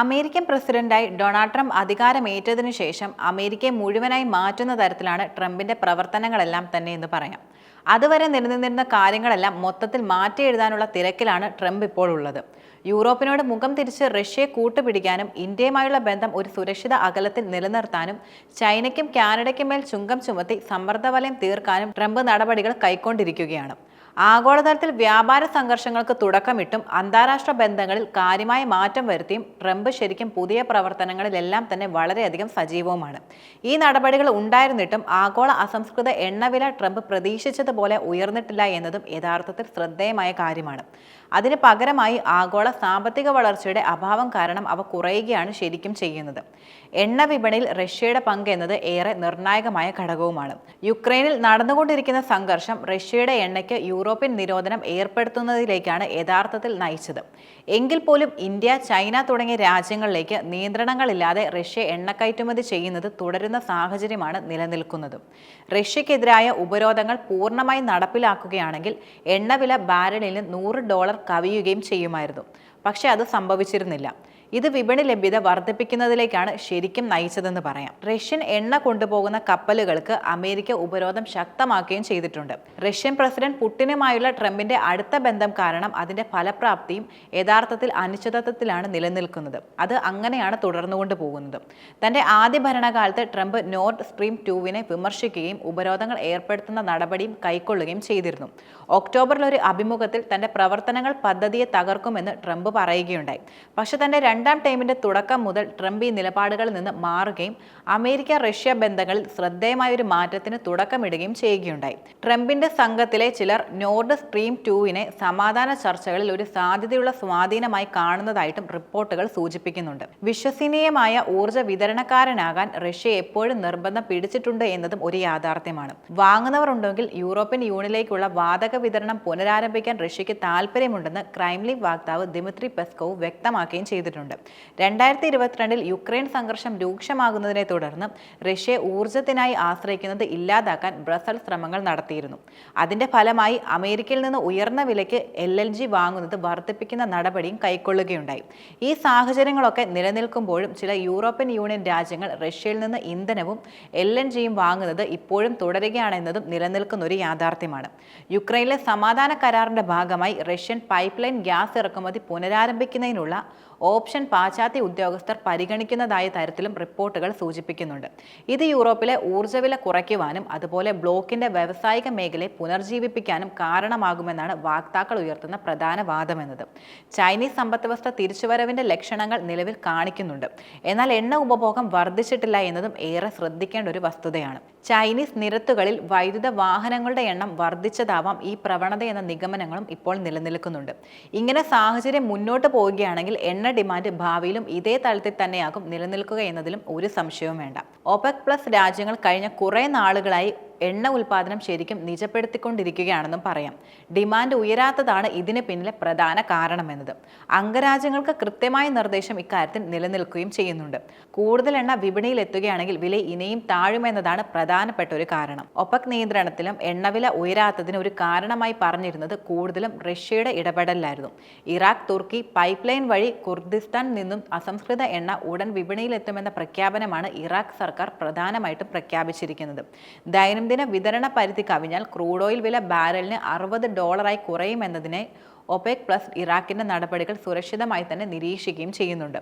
American പ്രസിഡന്റായി Donald Trump അധികാരമേറ്റതിനു ശേഷം അമേരിക്കയെ മുഴുവനായി മാറ്റുന്ന തരത്തിലാണ് ട്രംപിന്റെ പ്രവർത്തനങ്ങളെല്ലാം തന്നെ എന്ന് പറയാം. അതുവരെ നിലനിന്നിരുന്ന കാര്യങ്ങളെല്ലാം മൊത്തത്തിൽ മാറ്റി എഴുതാനുള്ള തിരക്കിലാണ് ട്രംപ് ഇപ്പോൾ ഉള്ളത്. യൂറോപ്പിനോട് മുഖം തിരിച്ച് റഷ്യയെ കൂട്ടുപിടിക്കാനും ഇന്ത്യയുമായുള്ള ബന്ധം ഒരു സുരക്ഷിത അകലത്തിൽ നിലനിർത്താനും ചൈനയ്ക്കും കാനഡയ്ക്കും മേൽ ചുങ്കം ചുമത്തി സമ്മർദ്ദവലയം തീർക്കാനും ട്രംപ് നടപടികൾ കൈക്കൊണ്ടിരിക്കുകയാണ്. ആഗോളതലത്തിൽ വ്യാപാര സംഘർഷങ്ങൾക്ക് തുടക്കമിട്ടും അന്താരാഷ്ട്ര ബന്ധങ്ങളിൽ കാര്യമായ മാറ്റം വരുത്തിയും ട്രംപ് ശരിക്കും പുതിയ പ്രവർത്തനങ്ങളിലെല്ലാം തന്നെ വളരെയധികം സജീവവുമാണ്. ഈ നടപടികൾ ഉണ്ടായിരുന്നിട്ടും ആഗോള അസംസ്കൃത എണ്ണവില ട്രംപ് പ്രതീക്ഷിച്ചതുപോലെ ഉയർന്നിട്ടില്ല എന്നതും യഥാർത്ഥത്തിൽ ശ്രദ്ധേയമായ കാര്യമാണ്. അതിന് പകരമായി ആഗോള സാമ്പത്തിക വളർച്ചയുടെ അഭാവം കാരണം അവ കുറയുകയാണ് ശരിക്കും ചെയ്യുന്നത്. എണ്ണ വിപണിയിൽ റഷ്യയുടെ പങ്ക് എന്നത് ഏറെ നിർണായകമായ ഘടകവുമാണ്. യുക്രൈനിൽ നടന്നുകൊണ്ടിരിക്കുന്ന സംഘർഷം റഷ്യയുടെ എണ്ണയ്ക്ക് യൂറോപ്യൻ നിരോധനം ഏർപ്പെടുത്തുന്നതിലേക്കാണ് യഥാർത്ഥത്തിൽ നയിച്ചത്. എങ്കിൽ പോലും ഇന്ത്യ ചൈന തുടങ്ങിയ രാജ്യങ്ങളിലേക്ക് നിയന്ത്രണങ്ങളില്ലാതെ റഷ്യ എണ്ണ കയറ്റുമതി ചെയ്യുന്നത് തുടരുന്ന സാഹചര്യമാണ് നിലനിൽക്കുന്നത്. റഷ്യക്കെതിരായ ഉപരോധങ്ങൾ പൂർണമായി നടപ്പിലാക്കുകയാണെങ്കിൽ എണ്ണവില ബാരലിന് നൂറ് ഡോളർ കവിയുകയും ചെയ്യുമായിരുന്നു. പക്ഷേ അത് സംഭവിച്ചിരുന്നില്ല. ഇത് വിപണി ലഭ്യത വർദ്ധിപ്പിക്കുന്നതിലേക്കാണ് ശരിക്കും നയിച്ചതെന്ന് പറയാം. റഷ്യൻ എണ്ണ കൊണ്ടുപോകുന്ന കപ്പലുകൾക്ക് അമേരിക്ക ഉപരോധം ശക്തമാക്കുകയും ചെയ്തിട്ടുണ്ട്. റഷ്യൻ പ്രസിഡന്റ് പുട്ടിനുമായുള്ള ട്രംപിന്റെ അടുത്ത ബന്ധം കാരണം അതിന്റെ ഫലപ്രാപ്തിയും യഥാർത്ഥത്തിൽ അനിശ്ചിതത്വത്തിലാണ് നിലനിൽക്കുന്നത്. അത് അങ്ങനെയാണ് തുടർന്നുകൊണ്ട് പോകുന്നത്. തന്റെ ആദ്യ ഭരണകാലത്ത് ട്രംപ് നോർത്ത് സ്ട്രീം ടൂവിനെ വിമർശിക്കുകയും ഉപരോധങ്ങൾ ഏർപ്പെടുത്തുന്ന നടപടിയും കൈക്കൊള്ളുകയും ചെയ്തിരുന്നു. ഒക്ടോബറിൽ ഒരു അഭിമുഖത്തിൽ തന്റെ പ്രവർത്തനങ്ങൾ പദ്ധതിയെ തകർക്കുമെന്ന് ട്രംപ് പറയുകയുണ്ടായി. പക്ഷേ തന്റെ രണ്ടാം ടൈമിന്റെ തുടക്കം മുതൽ ട്രംപ് ഈ നിലപാടുകളിൽ നിന്ന് മാറുകയും അമേരിക്ക റഷ്യ ബന്ധങ്ങളിൽ ശ്രദ്ധേയമായ ഒരു മാറ്റത്തിന് തുടക്കമിടുകയും ചെയ്യുകയുണ്ടായി. ട്രംപിന്റെ സംഘത്തിലെ ചിലർ നോർഡ് സ്ട്രീം ടൂവിനെ സമാധാന ചർച്ചകളിൽ ഒരു സാധ്യതയുള്ള സ്വാധീനമായി കാണുന്നതായിട്ടും റിപ്പോർട്ടുകൾ സൂചിപ്പിക്കുന്നുണ്ട്. വിശ്വസനീയമായ ഊർജ വിതരണക്കാരനാകാൻ റഷ്യ എപ്പോഴും നിർബന്ധം പിടിച്ചിട്ടുണ്ട് എന്നതും ഒരു യാഥാർത്ഥ്യമാണ്. വാങ്ങുന്നവർ ഉണ്ടെങ്കിൽ യൂറോപ്യൻ യൂണിയനിലേക്കുള്ള വാതക വിതരണം പുനരാരംഭിക്കാൻ റഷ്യയ്ക്ക് താല്പര്യമുണ്ടെന്ന് ക്രൈംലിൻ വാക്താവ് ദിമിത്രി പെസ്കോവ് വ്യക്തമാക്കുകയും ചെയ്തിട്ടുണ്ട്. രണ്ടായിരത്തി ഇരുപത്തിരണ്ടിൽ യുക്രൈൻ സംഘർഷം രൂക്ഷമാകുന്നതിനെ തുടർന്ന് റഷ്യ ഊർജത്തിനായി ആശ്രയിക്കുന്നത് ഇല്ലാതാക്കാൻ ബ്രസൽ ശ്രമങ്ങൾ നടത്തിയിരുന്നു. അതിന്റെ ഫലമായി അമേരിക്കയിൽ നിന്ന് ഉയർന്ന വിലയ്ക്ക് എൽ എൽ ജി വാങ്ങുന്നത് വർദ്ധിപ്പിക്കുന്ന നടപടിയും കൈക്കൊള്ളുകയുണ്ടായി. ഈ സാഹചര്യങ്ങളൊക്കെ നിലനിൽക്കുമ്പോഴും ചില യൂറോപ്യൻ യൂണിയൻ രാജ്യങ്ങൾ റഷ്യയിൽ നിന്ന് ഇന്ധനവും എൽ എൻ ജിയും വാങ്ങുന്നത് ഇപ്പോഴും തുടരുകയാണെന്നതും നിലനിൽക്കുന്ന ഒരു യാഥാർത്ഥ്യമാണ്. യുക്രൈനിലെ സമാധാന കരാറിന്റെ ഭാഗമായി റഷ്യൻ പൈപ്പ് ലൈൻ ഗ്യാസ് ഇറക്കുമതി പുനരാരംഭിക്കുന്നതിനുള്ള ഓപ്ഷൻ പാശ്ചാത്യ ഉദ്യോഗസ്ഥർ പരിഗണിക്കുന്നതായ തരത്തിലും റിപ്പോർട്ടുകൾ സൂചിപ്പിക്കുന്നുണ്ട്. ഇത് യൂറോപ്പിലെ ഊർജവില കുറയ്ക്കുവാനും അതുപോലെ ബ്ലോക്കിന്റെ വ്യവസായിക മേഖലയെ പുനർജീവിപ്പിക്കാനും കാരണമാകുമെന്നാണ് വാക്താക്കൾ ഉയർത്തുന്ന പ്രധാന വാദമെന്നത്. ചൈനീസ് സമ്പദ്വ്യവസ്ഥ തിരിച്ചുവരവിന്റെ ലക്ഷണങ്ങൾ നിലവിൽ കാണിക്കുന്നുണ്ട്. എന്നാൽ എണ്ണ ഉപഭോഗം വർദ്ധിച്ചിട്ടില്ല എന്നതും ഏറെ ശ്രദ്ധിക്കേണ്ട ഒരു വസ്തുതയാണ്. ചൈനീസ് നിരത്തുകളിൽ വൈദ്യുത വാഹനങ്ങളുടെ എണ്ണം വർദ്ധിച്ചതാവാം ഈ പ്രവണത എന്ന നിഗമനങ്ങളും ഇപ്പോൾ നിലനിൽക്കുന്നുണ്ട്. ഇങ്ങനെ സാഹചര്യം മുന്നോട്ട് പോവുകയാണെങ്കിൽ എണ്ണ ഡിമാൻഡ് ഭാവിയിലും ഇതേ തലത്തിൽ തന്നെയാകും നിലനിൽക്കുക എന്നതിലും ഒരു സംശയവും വേണ്ട. ഒപെക് പ്ലസ് രാജ്യങ്ങൾ കഴിഞ്ഞ കുറേ നാളുകളായി എണ്ണ ഉൽപ്പാദനം ശരിക്കും നിജപ്പെടുത്തിക്കൊണ്ടിരിക്കുകയാണെന്നും പറയാം. ഡിമാൻഡ് ഉയരാത്തതാണ് ഇതിന് പിന്നിലെ പ്രധാന കാരണമെന്നത് അംഗരാജ്യങ്ങൾക്ക് കൃത്യമായ നിർദ്ദേശം ഇക്കാര്യത്തിൽ നിലനിൽക്കുകയും ചെയ്യുന്നുണ്ട്. കൂടുതൽ എണ്ണ വിപണിയിൽ എത്തുകയാണെങ്കിൽ വില ഇനിയും താഴുമെന്നതാണ് പ്രധാനപ്പെട്ട ഒരു കാരണം. ഒപ്പക് നിയന്ത്രണത്തിലും എണ്ണവില ഉയരാത്തതിന് ഒരു കാരണമായി പറഞ്ഞിരുന്നത് കൂടുതലും റഷ്യയുടെ ഇടപെടലായിരുന്നു ഇറാഖ് തുർക്കി പൈപ്പ് ലൈൻ വഴി കുർദിസ്ഥാൻ നിന്നും അസംസ്കൃത എണ്ണ ഉടൻ വിപണിയിലെത്തുമെന്ന പ്രഖ്യാപനമാണ് ഇറാഖ് സർക്കാർ പ്രധാനമായിട്ടും പ്രഖ്യാപിച്ചിരിക്കുന്നത്. ദൈനംദിന വിതരണ പരിധി കവിഞ്ഞാൽ ക്രൂഡ് ഓയിൽ വില ബാരലിന് അറുപത് ഡോളറായി കുറയുമെന്നതിനെ ഒപെക് പ്ലസ് ഇറാഖിന്റെ നടപടികൾ സുരക്ഷിതമായി തന്നെ നിരീക്ഷിക്കുകയും ചെയ്യുന്നുണ്ട്.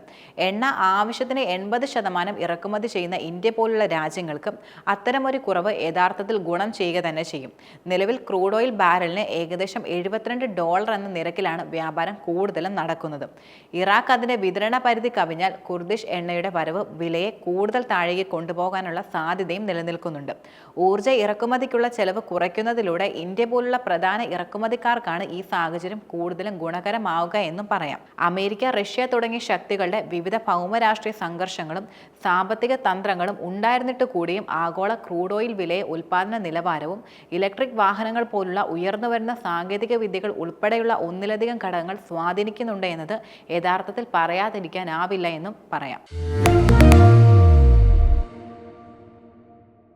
എണ്ണ ആവശ്യത്തിന് എൺപത് ശതമാനം ഇറക്കുമതി ചെയ്യുന്ന ഇന്ത്യ പോലുള്ള രാജ്യങ്ങൾക്ക് അത്തരമൊരു കുറവ് യഥാർത്ഥത്തിൽ ഗുണം ചെയ്യുക തന്നെ ചെയ്യും. നിലവിൽ ക്രൂഡ് ഓയിൽ ബാരലിന് ഏകദേശം എഴുപത്തിരണ്ട് ഡോളർ എന്ന നിരക്കിലാണ് വ്യാപാരം കൂടുതലും നടക്കുന്നത്. ഇറാഖ് അതിന്റെ വിതരണ പരിധി കവിഞ്ഞാൽ കുർദിഷ് എണ്ണയുടെ വരവ് വിലയെ കൂടുതൽ താഴേക്ക് കൊണ്ടുപോകാനുള്ള സാധ്യതയും നിലനിൽക്കുന്നുണ്ട്. ഊർജ ഇറക്കുമതിക്കുള്ള ചെലവ് കുറയ്ക്കുന്നതിലൂടെ ഇന്ത്യ പോലുള്ള പ്രധാന ഇറക്കുമതിക്കാർക്കാണ് ഈ സാഹചര്യം കൂടുതലും ഗുണകരമാവുക എന്നും പറയാം. അമേരിക്ക റഷ്യ തുടങ്ങിയ ശക്തികളുടെ വിവിധ ഭൗമരാഷ്ട്രീയ സംഘർഷങ്ങളും സാമ്പത്തിക തന്ത്രങ്ങളും ഉണ്ടായിരുന്നിട്ട് കൂടിയും ആഗോള ക്രൂഡ് ഓയിൽ വിലയെ ഉൽപാദന നിലവാരവും ഇലക്ട്രിക് വാഹനങ്ങൾ പോലുള്ള ഉയർന്നുവരുന്ന സാങ്കേതിക വിദ്യകൾ ഉൾപ്പെടെയുള്ള ഒന്നിലധികം ഘടകങ്ങൾ സ്വാധീനിക്കുന്നുണ്ട് എന്നത് യഥാർത്ഥത്തിൽ പറയാതിരിക്കാനാവില്ല എന്നും പറയാം.